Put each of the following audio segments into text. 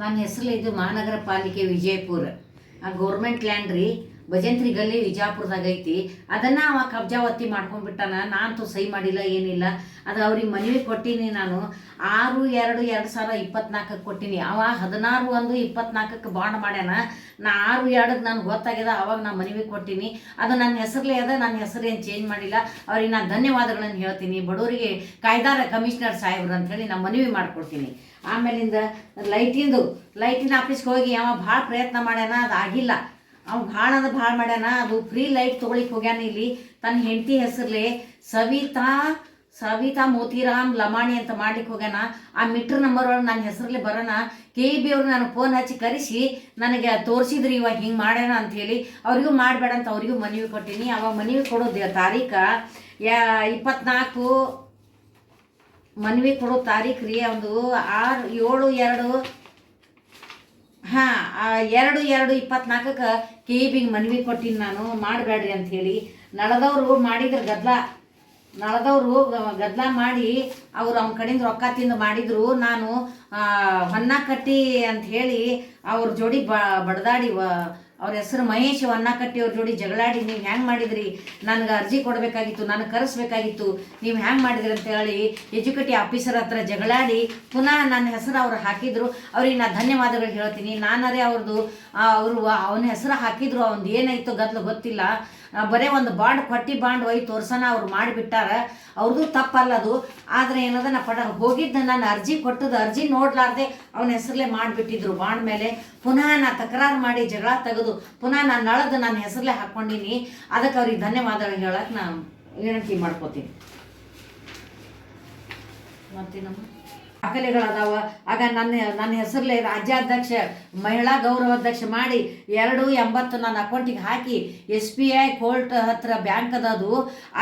ನನ್ನ ಹೆಸರು ಇದು ಮಹಾನಗರ ಪಾಲಿಕೆ ವಿಜಯಪುರ. ಆ ಗೌರ್ಮೆಂಟ್ ಲ್ಯಾಂಡ್ ರೀ ಭಜಂತ್ರಿ ಗಲ್ಲಿ ವಿಜಾಪುರದಾಗ ಐತಿ. ಅದನ್ನ ಅವ ಕಬ್ಜಾವತ್ತಿ ಮಾಡ್ಕೊಂಡ್ಬಿಟ್ಟಾನ. ನಾನಂತೂ ಸಹಿ ಮಾಡಿಲ್ಲ, ಏನಿಲ್ಲ. ಅದು ಅವ್ರಿಗೆ ಮನವಿ ಕೊಟ್ಟಿನಿ ನಾನು. ಆರು, ಎರಡು ಎರಡು ಸಾವಿರ ಇಪ್ಪತ್ನಾಲ್ಕಕ್ಕೆ ಕೊಟ್ಟಿನಿ. ಅವ ಹದಿನಾರು ಒಂದು ಇಪ್ಪತ್ನಾಲ್ಕಕ್ಕೆ ಬಾಂಡ್ ಮಾಡ್ಯಾನ. ನಾ ಆರು ಎರಡಕ್ಕೆ ನನಗೆ ಗೊತ್ತಾಗ್ಯದ, ಅವಾಗ ನಾನು ಮನವಿ ಕೊಟ್ಟಿನಿ. ಅದು ನನ್ನ ಹೆಸರಲ್ಲೇ ಅದ ನನ್ನ ಹೆಸರು ಏನು ಚೇಂಜ್ ಮಾಡಿಲ್ಲ. ಅವ್ರಿಗೆ ನಾನು ಧನ್ಯವಾದಗಳನ್ನು ಹೇಳ್ತೀನಿ. ಬಡವರಿಗೆ ಕಾಯ್ದಾರ ಕಮಿಷನರ್ ಸಾಹೇಬ್ರು ಅಂತೇಳಿ ನಾನು ಮನವಿ ಮಾಡ್ಕೊಡ್ತೀನಿ. ಆಮೇಲಿಂದ ಲೈಟಿಂದು ಲೈಟಿನ ಆಫೀಸ್ಗೆ ಹೋಗಿ ಅವ ಭಾಳ ಪ್ರಯತ್ನ ಮಾಡ್ಯಾನ, ಅದು ಆಗಿಲ್ಲ. ಅವ ಭಾಳ ಅಂದ್ರೆ ಭಾಳ ಮಾಡ್ಯಾನ, ಅದು ಫ್ರೀ ಲೈಟ್ ತೊಗೊಳಿಕ್ ಹೋಗ್ಯಾನ ಇಲ್ಲಿ. ತನ್ನ ಹೆಂಡತಿ ಹೆಸರ್ಲೆ ಸವಿತಾ ಸವಿತಾ ಮೋತಿರಾಮ್ ಲಮಾಣಿ ಅಂತ ಮಾಡ್ಲಿಕ್ಕೆ ಹೋಗ್ಯಾನ. ಆ ಮೀಟ್ರ್ ನಂಬರ್ ಒಳಗೆ ನನ್ನ ಹೆಸರಲ್ಲಿ ಬರೋಣ ಕೆ ಇ ಬಿ ಅವ್ರು ನನಗೆ ಫೋನ್ ಹಚ್ಚಿ ಕರೆಸಿ, ನನಗೆ ತೋರಿಸಿದ್ರಿ ಇವಾಗ ಹಿಂಗೆ ಮಾಡ್ಯಾನ ಅಂಥೇಳಿ ಅವ್ರಿಗೂ ಮಾಡಬೇಡ ಅಂತ ಅವ್ರಿಗೂ ಮನವಿ ಕೊಟ್ಟೀನಿ. ಅವಾಗ ಮನವಿ ಕೊಡೋದು ತಾರೀಖ ಯಾ, ಇಪ್ಪತ್ನಾಲ್ಕು ಮನವಿ ಕೊಡೋ ತಾರೀಖು ರೀ, ಒಂದು ಆರು, ಏಳು, ಎರಡು ಹಾಂ ಎರಡು ಎರಡು ಇಪ್ಪತ್ನಾಲ್ಕಕ್ಕೆ ಕೆ ಇ ಬಿಗೆ ಮನವಿ ಕೊಟ್ಟಿನಿ ನಾನು. ಮಾಡಬೇಡ್ರಿ ಅಂತ ಹೇಳಿ. ನಳದವರು ಮಾಡಿದ್ರು ಗದ್ಲ. ನಳದವರು ಗದ್ಲ ಮಾಡಿ ಅವ್ರು ಅವ್ನ ಕಡೆಯಿಂದ ರೊಕ್ಕ ತಿಂದು ಮಾಡಿದ್ರು. ನಾನು ಹೊನ್ನ ಕಟ್ಟಿ ಅಂತ ಹೇಳಿ ಅವ್ರ ಜೋಡಿ ಬಡ್ದಾಡಿ ಅವ್ರ ಹೆಸರು ಮಹೇಶ್, ಅನ್ನ ಕಟ್ಟಿ ಅವ್ರ ಜೋಡಿ ಜಗಳಾಡಿ ನೀವು ಹೆಂಗೆ ಮಾಡಿದ್ರಿ? ನನಗೆ ಅರ್ಜಿ ಕೊಡಬೇಕಾಗಿತ್ತು, ನನಗೆ ಕರೆಸ್ಬೇಕಾಗಿತ್ತು. ನೀವು ಹೆಂಗೆ ಮಾಡಿದ್ರಿ ಅಂತ ಹೇಳಿ ಎಜುಕೇಟಿವ್ ಆಫೀಸರ್ ಹತ್ರ ಜಗಳಾಡಿ ಪುನಃ ನನ್ನ ಹೆಸರು ಅವ್ರು ಹಾಕಿದ್ರು. ಅವ್ರಿಗೆ ನಾನು ಧನ್ಯವಾದಗಳು ಹೇಳ್ತೀನಿ. ನಾನರೇ ಅವ್ರದ್ದು ಅವರು ಅವನ ಹೆಸರು ಹಾಕಿದ್ರು ಅವ್ನು ಏನಾಯ್ತು ಗದ್ಲು ಗೊತ್ತಿಲ್ಲ. ಬರೇ ಒಂದು ಬಾಂಡ್ ಪಟ್ಟಿ ಬಾಂಡ್ ಒಯ್ ತೋರ್ಸನ ಅವ್ರು ಮಾಡಿಬಿಟ್ಟಾರ. ಅವ್ರದ್ದು ತಪ್ಪಲ್ಲದು ಆದರೆ ಏನದ, ನಾ ಪಡ ಹೋಗಿದ್ದ, ನಾನು ಅರ್ಜಿ ಕೊಟ್ಟದ ಅರ್ಜಿ ನೋಡ್ಲಾರ್ದೆ ಅವನ ಹೆಸರಲ್ಲೇ ಮಾಡಿಬಿಟ್ಟಿದ್ರು. ಬಾಂಡ್ ಮೇಲೆ ಪುನಃ ನಾ ತಕರಾರು ಮಾಡಿ ಜಗಳ ತೆಗೆದು ಪುನಃ ನಾನು ನಳದು ನನ್ನ ಹೆಸರಲ್ಲೇ ಹಾಕ್ಕೊಂಡಿನಿ. ಅದಕ್ಕೆ ಅವ್ರಿಗೆ ಧನ್ಯವಾದಗಳು ಹೇಳಕ್ಕೆ ನಾನು ವಿನಂತಿ ಮಾಡ್ಕೋತೀನಿ. ಮತ್ತೇನಮ್ಮ? ದಾಖಲೆಗಳದಾವ ಆಗ ನನ್ನ ನನ್ನ ಹೆಸರಲ್ಲೇ ರಾಜ್ಯಾಧ್ಯಕ್ಷ, ಮಹಿಳಾ ಗೌರವಾಧ್ಯಕ್ಷ ಮಾಡಿ ಎರಡು ಎಂಬತ್ತು ನನ್ನ ಅಕೌಂಟಿಗೆ ಹಾಕಿ ಎಸ್ ಬಿ ಐ ಕೋರ್ಟ್ ಹತ್ರ ಬ್ಯಾಂಕ್ ಅದದು.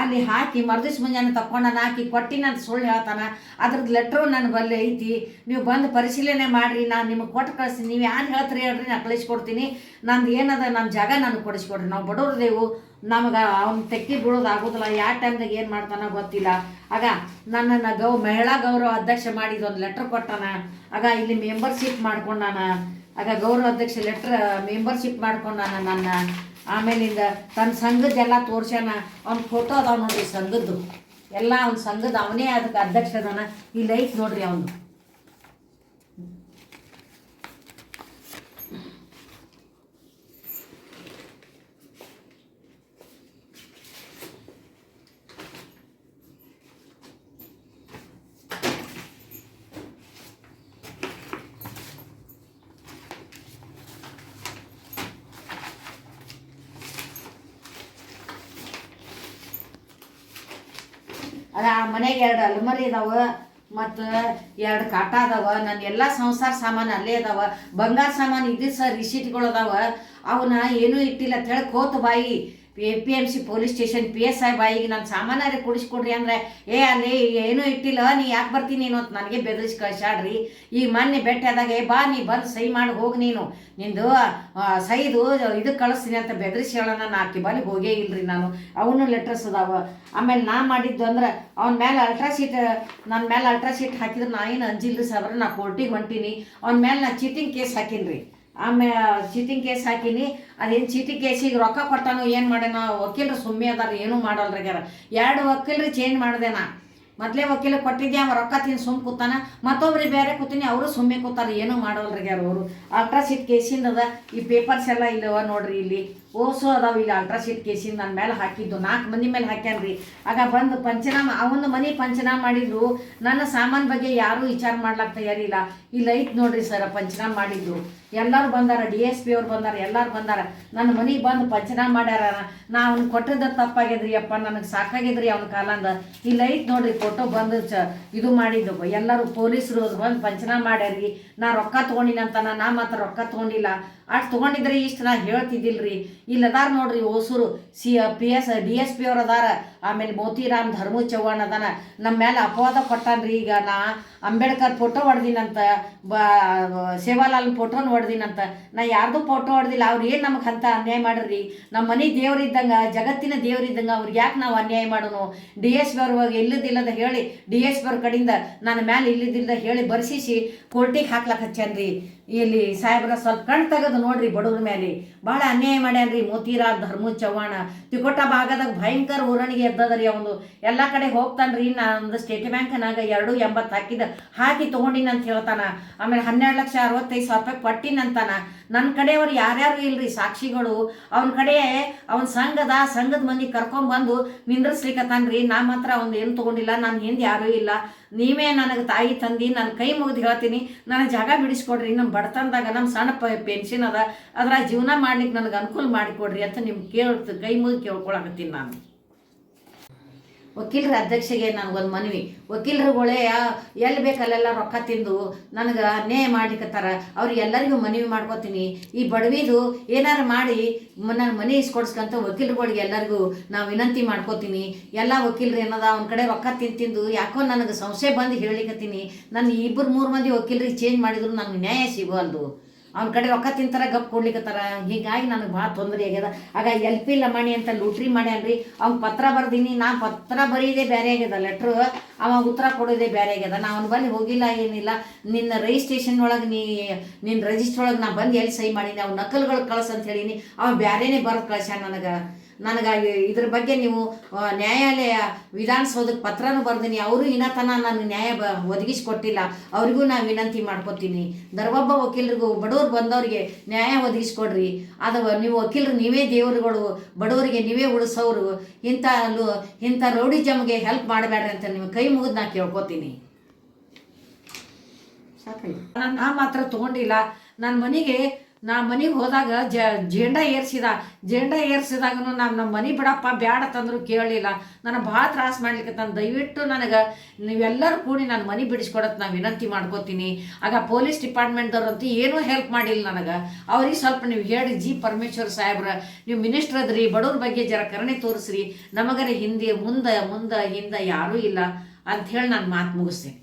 ಅಲ್ಲಿ ಹಾಕಿ ಮರ್ದಿಸ್ ಮುಂಜಾನೆ ತಕೊಂಡು ಹಾಕಿ ಕೊಟ್ಟಿನ ಸುಳ್ಳು ಹೇಳ್ತಾನ. ಅದ್ರದ್ದು ಲೆಟ್ರು ನನ್ನ ಬಲ್ಲಿ ಐತಿ. ನೀವು ಬಂದು ಪರಿಶೀಲನೆ ಮಾಡಿರಿ, ನಾನು ನಿಮಗೆ ಕೊಟ್ಟು ಕಳಿಸ್ತೀನಿ. ನೀವು ಯಾರು ಹೇಳ್ತೀರಿ ಹೇಳ್ರಿ, ನಾನು ಕಳಿಸ್ಕೊಡ್ತೀನಿ ನಂದು ಏನದ ನನ್ನ ಜಾಗ ನನಗೆ ಕೊಡಿಸ್ಕೊಡ್ರಿ ನಾವು ಬಡವ್ರದೇವು. ನಮಗೆ ಅವ್ನ ತೆಕ್ಕಿ ಬೀಳೋದು ಆಗೋದಿಲ್ಲ. ಯಾವ ಟೈಮ್ದಾಗ ಏನು ಮಾಡ್ತಾನ ಗೊತ್ತಿಲ್ಲ. ಆಗ ನನ್ನನ್ನು ಗೌ, ಮಹಿಳಾ ಗೌರವ ಅಧ್ಯಕ್ಷ ಮಾಡಿದ ಒಂದು ಲೆಟ್ರ್ ಕೊಟ್ಟಾನ. ಆಗ ಇಲ್ಲಿ ಮೆಂಬರ್ಶಿಪ್ ಮಾಡ್ಕೊಂಡಾನ. ಆಗ ಗೌರವ ಅಧ್ಯಕ್ಷ ಲೆಟ್ರ್ ಮೆಂಬರ್ಶಿಪ್ ಮಾಡ್ಕೊಂಡಾನ ನನ್ನ. ಆಮೇಲಿಂದ ತನ್ನ ಸಂಘದ್ದೆಲ್ಲ ತೋರ್ಸ್ಯಾನ. ಅವ್ನ ಫೋಟೋ ಅದಾವ ನೋಡ್ರಿ ಸಂಘದ್ದು. ಎಲ್ಲ ಅವ್ನ ಸಂಘದ ಅವನೇ ಅದಕ್ಕೆ ಅಧ್ಯಕ್ಷ ಅದಾನ. ಇಲ್ಲಿ ಲೈಫ್ ನೋಡ್ರಿ ಅವನು. ಆ, ಮನೆಗೆ ಎರಡು ಅಲ್ಮರಿ ಇದಾವೆ ಮತ್ತು ಎರಡು ಕಾಟ ಅದಾವ ನನ್ನ ಎಲ್ಲ ಸಂಸಾರ ಸಾಮಾನು ಅಲ್ಲೇ ಅದಾವ, ಬಂಗಾರ ಸಾಮಾನು ಇದ್ದು ಸರ್ ರಿಸೀಟ್ಗಳು ಅದಾವ, ಅವನ್ನ ಏನೂ ಇಟ್ಟಿಲ್ಲ ಅಂತ ಹೇಳಿ ಕೋತು ಬಾಯಿ A P M C police station P S I ಬಾಯಿಗೆ ನಾನು ಸಾಮಾನ್ಯ ಕೊಡಿಸ್ಕೊಡ್ರಿ ಅಂದ್ರೆ, ಏ, ಅಲ್ಲಿ ಏನೂ ಇಟ್ಟಿಲ್ಲ, ನೀ ಯಾಕೆ ಬರ್ತೀನಿ ನೀನು? ಅಂತ ನನಗೆ ಬೆದರಿಸಿ ಕಳ್ಸಾಡ್ರಿ ಈ ಮೊನ್ನೆ ಬೆಟ್ಟಾದಾಗ ಏ, ಬಾ, ನೀ ಬಂದು ಸಹಿ ಮಾಡಿ, ಹೋಗಿ ನೀನು. ನಿಂದು ಸೈದು ಇದು ಕಳಿಸ್ತೀನಿ ಅಂತ ಬೆದರಿಸಿ ಹೇಳೋಣ, ನಾ ಆಕೆ ಬಲ್ಲಿ ಹೋಗೇ ಇಲ್ರಿ ನಾನು. ಅವನು ಲೆಟ್ರಸ್ ಅದಾವ. ಆಮೇಲೆ ನಾ ಮಾಡಿದ್ದು ಅಂದ್ರೆ, ಅವ್ನ ಮೇಲೆ ಅಲ್ಟ್ರಾ ಶೀಟ್ ನನ್ನ ಮೇಲೆ ಅಲ್ಟ್ರಾ ಶೀಟ್ ಹಾಕಿದ್ರೆ ನಾ ಏನು ಅಂಜಿಲ್ರಿ ಸರ್ ನಾ ಕೋರ್ಟಿಗೆ ಹೊಂಟೀನಿ. ಅವ್ನ ಮೇಲೆ ನಾ ಚೀಟಿಂಗ್ ಕೇಸ್ ಹಾಕಿನ್ರಿ. ಆಮೇಲೆ ಚೀಟಿಂಗ್ ಕೇಸ್ ಹಾಕಿನಿ. ಅದೇನು ಚೀಟಿಂಗ್ ಕೇಸಿಗೆ ರೊಕ್ಕ ಕೊಟ್ಟಾನು ಏನು ಮಾಡ್ಯಾನ ವಕೀಲರು ಸುಮ್ಮನೆ ಅದಾರ, ಏನೂ ಮಾಡಲ್ರಿಗ್ಯಾರ ಎರಡು ವಕೀಲರು ಚೇಂಜ್ ಮಾಡಿದೆ ನಾ ಮೊದಲೇ ವಕೀಲ ಕೊಟ್ಟಿದ್ದೆ, ಅವ ರೊಕ್ಕ ತಿಂದು ಸುಮ್ಮ ಕೂತಾನ. ಮತ್ತೊಬ್ರಿಗೆ ಬೇರೆ ಕೂತೀನಿ, ಅವರು ಸುಮ್ಮನೆ ಕೂತಾರ, ಏನೂ ಮಾಡೋಲ್ರಿಗ್ಯಾರ ಅವರು. ಅಲ್ಟ್ರಾಸೀಟ್ ಕೇಸಿಂದ ಅದ, ಈ ಪೇಪರ್ಸ್ ಎಲ್ಲ ಇಲ್ಲವ ನೋಡ್ರಿ ಇಲ್ಲಿ. ಓಸು ಅದಾವ ಇಲ್ಲಿ ಅಲ್ಟ್ರಾಸೀಟ್ ಕೇಸಿಂದ ನನ್ನ ಮೇಲೆ ಹಾಕಿದ್ದು. ನಾಲ್ಕು ಮಂದಿ ಮೇಲೆ ಹಾಕ್ಯಾನ್ರಿ. ಆಗ ಬಂದು ಪಂಚನಾಮ ಅವನ ಮನೆ ಪಂಚನಾಮ ಮಾಡಿದ್ರು ನನ್ನ ಸಾಮಾನು ಬಗ್ಗೆ ಯಾರೂ ವಿಚಾರ ಮಾಡ್ಲಾಕ್ ತಯಾರಿಲ್ಲ. ಇಲ್ಲ, ಐತ್ ನೋಡ್ರಿ ಸರ್, ಪಂಚನಾಮ ಮಾಡಿದ್ರು ಎಲ್ಲರೂ ಬಂದಾರ ಡಿ ಎಸ್ ಪಿ ಅವ್ರು ಬಂದಾರ, ಎಲ್ಲರೂ ಬಂದಾರ. ನನ್ನ ಮನೆಗೆ ಬಂದು ಪಂಚನಾ ಮಾಡ್ಯಾರ. ನಾ ಅವ್ನು ಕೊಟ್ಟಿದ್ದ ತಪ್ಪಾಗ್ಯದ್ರಿ ಅಪ್ಪ, ನನಗೆ ಸಾಕಾಗ್ಯದ್ರಿ ಅವ್ನ ಕಾಲಂದ. ಇಲ್ಲ ಐತೆ ನೋಡ್ರಿ ಫೋಟೋ ಬಂದು ಚ ಇದು ಮಾಡಿದ್ದು. ಎಲ್ಲರೂ ಪೊಲೀಸರು ಬಂದು ಪಂಚನಾ ಮಾಡ್ಯಾರಿ. ನಾ ರೊಕ್ಕ ತೊಗೊಂಡಿನಂತ ನಾ ಮಾತ್ರ ರೊಕ್ಕ ತೊಗೊಂಡಿಲ್ಲ. ಅಷ್ಟು ತೊಗೊಂಡಿದ್ರೆ ಇಷ್ಟು ನಾ ಹೇಳ್ತಿದ್ದಿಲ್ರಿ. ಇಲ್ಲಿ ಅದಾರ ನೋಡ್ರಿ Hosur C P S D S P ಅವ್ರು ಅದಾರ. ಆಮೇಲೆ ಮೋತಿರಾಮ್ ಧರ್ಮು ಚವ್ಹಾಣ್ ಅದಾನ. ನಮ್ಮ ಮೇಲೆ ಅಪವಾದ ಕೊಟ್ಟಾನ್ರಿ ಈಗ ನಾ ಅಂಬೇಡ್ಕರ್ ಫೋಟೋ ಹೊಡ್ದಿನಂತ ಬ ಸೇವಾಲಾಲ್ ಫೋಟೋನ ಹೊಡ್ದಿನಂತ ನಾ ಯಾರ್ದು ಫೋಟೋ ಹೊಡ್ದಿಲ್ಲ, ಅವ್ರು ಏನು ನಮಗೆ ಅಂತ ಅನ್ಯಾಯ ಮಾಡ್ರಿ? ನಮ್ಮ ಮನೆ ದೇವರಿದ್ದಂಗೆ, ಜಗತ್ತಿನ ದೇವರಿದ್ದಂಗೆ ಅವ್ರಿಗೆ ಯಾಕೆ ನಾವು ಅನ್ಯಾಯ ಮಾಡೋನು ಡಿ ಎಸ್ ಬರುವಾಗ ಇಲ್ಲದಿಲ್ಲದ ಹೇಳಿ ಡಿ ಎಸ್ ಬರ್ ಕಡಿಂದ ನನ್ನ ಮ್ಯಾಲೆ ಇಲ್ಲದಿಲ್ಲದ ಹೇಳಿ ಬರ್ಸಿಸಿ ಕೋರ್ಟಿಗೆ ಹಾಕ್ಲಕ್ಕೆ ಹಚ್ಚನ್ರಿ ಇಲ್ಲಿ ಸಾಹೇಬ್ರ ಸ್ವಲ್ಪ ಕಣ್ ತೆಗೆದು ನೋಡ್ರಿ ಬಡವ್ರ ಮೇಲೆ ಭಾಳ ಅನ್ಯಾಯ ಮಾಡ್ಯಾನ್ರಿ ಮೋತಿರಾವ್ ಧರ್ಮ ಚವ್ಹಾಣ. ತಿಕೋಟ ಭಾಗದಾಗ ಭಯಂಕರ ಊರಣಿಗೆ ಎದ್ದದ್ರಿ ಅವನು. ಎಲ್ಲ ಕಡೆ ಹೋಗ್ತಾನ್ರಿ ನಾನು ಸ್ಟೇಟ್ ಬ್ಯಾಂಕ್ನಾಗ ಎರಡು ಎಂಬತ್ತು ಹಾಕಿದ ಹಾಕಿ ತಗೊಂಡಿನ ಅಂತ ಹೇಳ್ತಾನ. ಆಮೇಲೆ ಹನ್ನೆರಡು ಲಕ್ಷ ಅರವತ್ತೈದು ಸಾವಿರ ರೂಪಾಯಿ ಕೊಟ್ಟಿನಂತಾನ ನನ್ನ ಕಡೆಯವ್ರು ಯಾರ್ಯಾರು ಇಲ್ರಿ ಸಾಕ್ಷಿಗಳು? ಅವನ ಕಡೆ ಅವನ ಸಂಘದ ಸಂಘದ ಮಂದಿ ಕರ್ಕೊಂಬಂದು ನಿಂದ್ರಿಸ್ಲಿಕ್ಕತ್ತಾನ್ರಿ ನಾ ಮಾತ್ರ ಅವ್ನು ಏನು ತೊಗೊಂಡಿಲ್ಲ, ನಾನು ಹಿಂದೆ ಯಾರೂ ಇಲ್ಲ. ನೀವೇ ನನಗೆ ತಾಯಿ, ತಂದಿ ನನ್ನ ಕೈ ಮುಗಿದು ಹೇಳ್ತೀನಿ. ನನಗೆ ಜಾಗ ಬಿಡಿಸ್ಕೊಡ್ರಿ. ನಮ್ಮ ಬಡತನದಾಗ ನಮ್ಮ ಸಣ್ಣ ಪ, ಪೆನ್ಷನ್ ಅದ. ಅದ್ರ ಜೀವನ ಮಾಡ್ಲಿಕ್ಕೆ ನನಗೆ ಅನುಕೂಲ ಮಾಡಿಕೊಡ್ರಿ ಅಂತ ನಿಮ್ಗೆ ಕೇಳ್ತು ಕೈ ಮುಗಿದು ಕೇಳ್ಕೊಳಕತ್ತೀನಿ ನಾನು. ವಕೀಲರ ಅಧ್ಯಕ್ಷಗೆ ನನಗೊಂದು ಮನವಿ. ವಕೀಲರುಗಳೇ ಎಲ್ಲಿ ಬೇಕಲ್ಲೆಲ್ಲ ರೊಕ್ಕ ತಿಂದು ನನಗೆ ಅನ್ಯಾಯ ಮಾಡ್ಲಿಕ್ಕತ್ತಾರ ಅವ್ರಿಗೆಲ್ಲರಿಗೂ ಮನವಿ ಮಾಡ್ಕೊತೀನಿ. ಈ ಬಡವಿದು ಏನಾರು ಮಾಡಿ ನನ್ನ ಮನೆ ಇಸ್ಕೊಡ್ಸ್ಕಂತ ವಕೀಲರುಗಳಿಗೆ ಎಲ್ಲರಿಗೂ ನಾವು ವಿನಂತಿ ಮಾಡ್ಕೋತೀನಿ. ಎಲ್ಲ ವಕೀಲರು ಏನದ, ಅವ್ನ ಕಡೆ ರೊಕ್ಕ ತಿಂದು ತಿಂದು ಯಾಕೋ ನನಗೆ ಸಂಶಯ ಬಂದು ಹೇಳಿಕತ್ತೀನಿ. ನನ್ನ ಇಬ್ಬರು ಮೂರು ಮಂದಿ ವಕೀಲರಿಗೆ ಚೇಂಜ್ ಮಾಡಿದ್ರು ನನಗೆ ನ್ಯಾಯ ಸಿಗೋಲ್ದು ಅವ್ನ ಕಡೆ ರೊಕ್ಕ ತಿಂತಾರ, ಗಪ್ ಕೊಡ್ಲಿಕ್ಕತ್ತಾರ ಹೀಗಾಗಿ ನನಗೆ ಭಾಳ ತೊಂದರೆ ಆಗ್ಯದ. ಆಗ ಎಲ್ ಪಿ ಲಮಾಣಿ ಅಂತ ಲೂಟ್ರಿ ಮಾಡ್ಯಾನ್ರಿ ಅವ್ನ ಪತ್ರ ಬರ್ದೀನಿ ನಾ ಪತ್ರ ಬರೀದೇ ಬೇರೆ ಆಗ್ಯದ ಲೆಟ್ರ್ ಅವ ಉತ್ತರ ಕೊಡೋದೇ ಬೇರೆ ಆಗ್ಯದ. ನಾ ಅವ್ನು ಬಂದು ಹೋಗಿಲ್ಲ, ಏನಿಲ್ಲ. ನಿನ್ನ ರಿಜಿಸ್ಟ್ರೇಷನ್ ಒಳಗೆ ನೀ ನಿನ್ನ ರಿಜಿಸ್ಟ್ರ್ ಒಳಗೆ ನಾ ಬಂದು ಎಲ್ಲಿ ಸಹಿ ಮಾಡೀನಿ? ಅವ್ನ ನಕಲ್ಗಳು ಕಳ್ಸ ಅಂತ ಹೇಳೀನಿ. ಅವ ಬೇರೆನೇ ಬರೆದು ಕಳ್ಸ್ಯಾನ ನನಗೆ. ನನಗೆ ಇದ್ರ ಬಗ್ಗೆ ನೀವು ನ್ಯಾಯಾಲಯ ವಿಧಾನಸೌಧಕ್ಕೆ ಪತ್ರನೂ ಬರ್ದೀನಿ. ಅವರು ಇನ್ನತನ ನಾನು ನ್ಯಾಯ ಬ ಒದಗಿಸ್ಕೊಟ್ಟಿಲ್ಲ. ಅವರಿಗೂ ನಾನು ವಿನಂತಿ ಮಾಡ್ಕೊತೀನಿ. ದರ್ವಬ್ಬ ವಕೀಲರಿಗೂ ಬಡವರು ಬಂದವ್ರಿಗೆ ನ್ಯಾಯ ಒದಗಿಸ್ಕೊಡ್ರಿ. ಅದು ನೀವು ವಕೀಲರು ನೀವೇ ದೇವರುಗಳು ಬಡವರಿಗೆ ನೀವೇ ಉಳಿಸೋರು ಇಂಥ ಲೋ ಇಂಥ ರೌಡಿಜಮ್ಗೆ ಹೆಲ್ಪ್ ಮಾಡಬೇಡ್ರಿ ಅಂತ ನೀವು ಕೈ ಮುಗಿದು ನಾನು ಕೇಳ್ಕೊತೀನಿ. ನಾನು ಮಾತ್ರ ತೊಗೊಂಡಿಲ್ಲ. ನನ್ನ ಮನೆಗೆ ನಾ ಮನೆಗೆ ಹೋದಾಗ ಜ, ಜೇಂಡ ಏರ್ಸಿದ, ಜೇಂಡ ಏರ್ಸಿದಾಗನು ನಾನು ನಮ್ಮ ಮನೆ ಬಿಡಪ್ಪ, ಬ್ಯಾಡ ತಂದ್ರು ಕೇಳಲಿಲ್ಲ ನನಗೆ ಭಾಳ ತ್ರಾಸ ಮಾಡ್ಲಿಕ್ಕೆ ತಂದು, ದಯವಿಟ್ಟು ನನಗೆ ನೀವೆಲ್ಲರೂ ಕೂಡಿ ನಾನು ಮನೆ ಬಿಡಿಸ್ಕೊಡತ್ತೆ ನಾನು ವಿನಂತಿ ಮಾಡ್ಕೋತೀನಿ. ಆಗ ಪೊಲೀಸ್ ಡಿಪಾರ್ಟ್ಮೆಂಟ್ದವ್ರಂತೂ ಏನೂ ಹೆಲ್ಪ್ ಮಾಡಿಲ್ಲ ನನಗೆ. ಅವ್ರಿಗೆ ಸ್ವಲ್ಪ ನೀವು ಹೇಳಿ, ಜಿ ಪರಮೇಶ್ವರ್ ಸಾಹೇಬ್ರ, ನೀವು ಮಿನಿಸ್ಟ್ರ್ ಅದ್ರಿ, ಬಡವ್ರ ಬಗ್ಗೆ ಜರ ಕರುಣೆ ತೋರಿಸ್ರಿ. ನಮಗರ ಹಿಂದೆ, ಮುಂದೆ ಮುಂದೆ, ಹಿಂದೆ ಯಾರೂ ಇಲ್ಲ. ಅಂತ ಹೇಳಿ ನಾನು ಮಾತು ಮುಗಿಸ್ತೇನೆ.